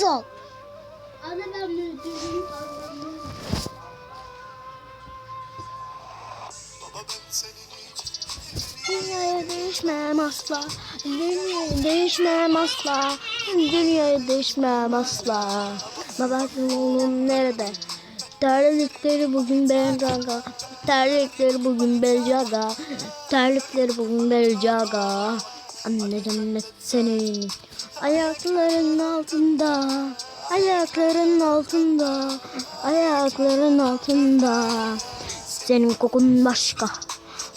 Sessiz ol. Anne ben müdürüm. Dünyaya değişmem asla. Dünyaya değişmem asla. Dünyaya değişmem asla. Babasının oğlum nerede? Terlikleri bugün Belcaga. Terlikleri bugün Belcaga. Terlikleri bugün Belcaga. Anne cennet senin. Ayakların altında. Ayakların altında. Ayakların altında. Senin kokun başka.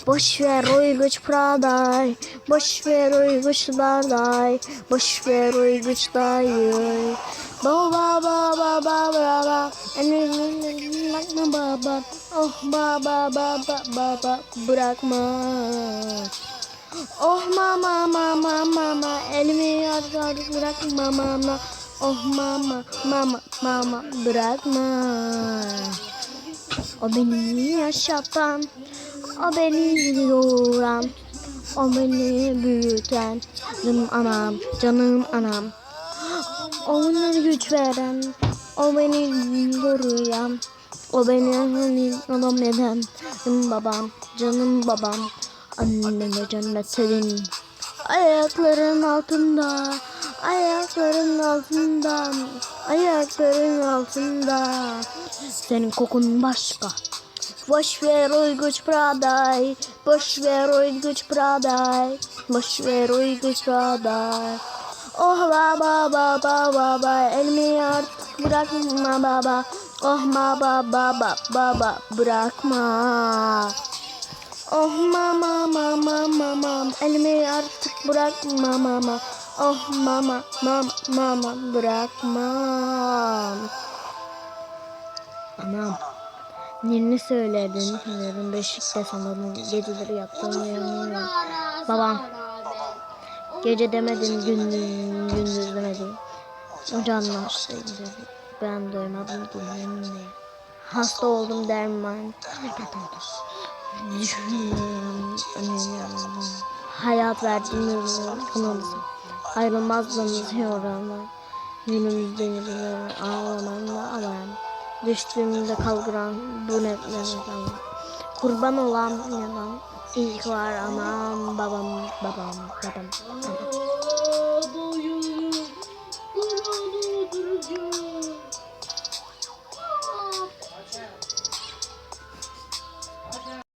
Boş ver uyguç praday, boş ver uyguçlarday, boş ver uyguçlayı. Baba baba baba baba, bırakma baba, oh baba baba baba bırakma. Oh mama mama mama, elimi yar bırakma mama. Oh mama mama mama bırakma. O beni yaşatan, o beni doğuran, o beni büyüten, canım anam, canım anam. O bana güç veren, o beni koruyan, o beni hani adam eden, canım babam, canım babam, anneme cennet senin. Ayakların altında, ayakların altında, ayakların altında. Senin kokun başka. Boş ver uyguç praday, boş ver uyguç praday, boş ver uyguç praday. Oh baba baba baba, elimi artık bırakma baba. Oh baba baba baba bırakma. Oh mama, elimi artık bırakma mama. Oh mama mama mama bırakma. Anam. Nerini söyledin? Sanırım Beşik'te sanırım geceleri yattığını yanıyorum. Babam. Gece demedin, gündüz, gündüz demedin. Ocağın açtıydı. Ben doymadım dinlerim diye. Hasta oldum derman. Düşünüyorum, öneriyorum. Hayat verdiğiniz kınamızı. Ayrılmazlığımız yorulma. Günümüzde yürüyorum, ağlamanla alarm. Düştüğümde kaldıran bu netlerden. Kurban olan yalan. İlk var anam, babam, babam, babam, babam.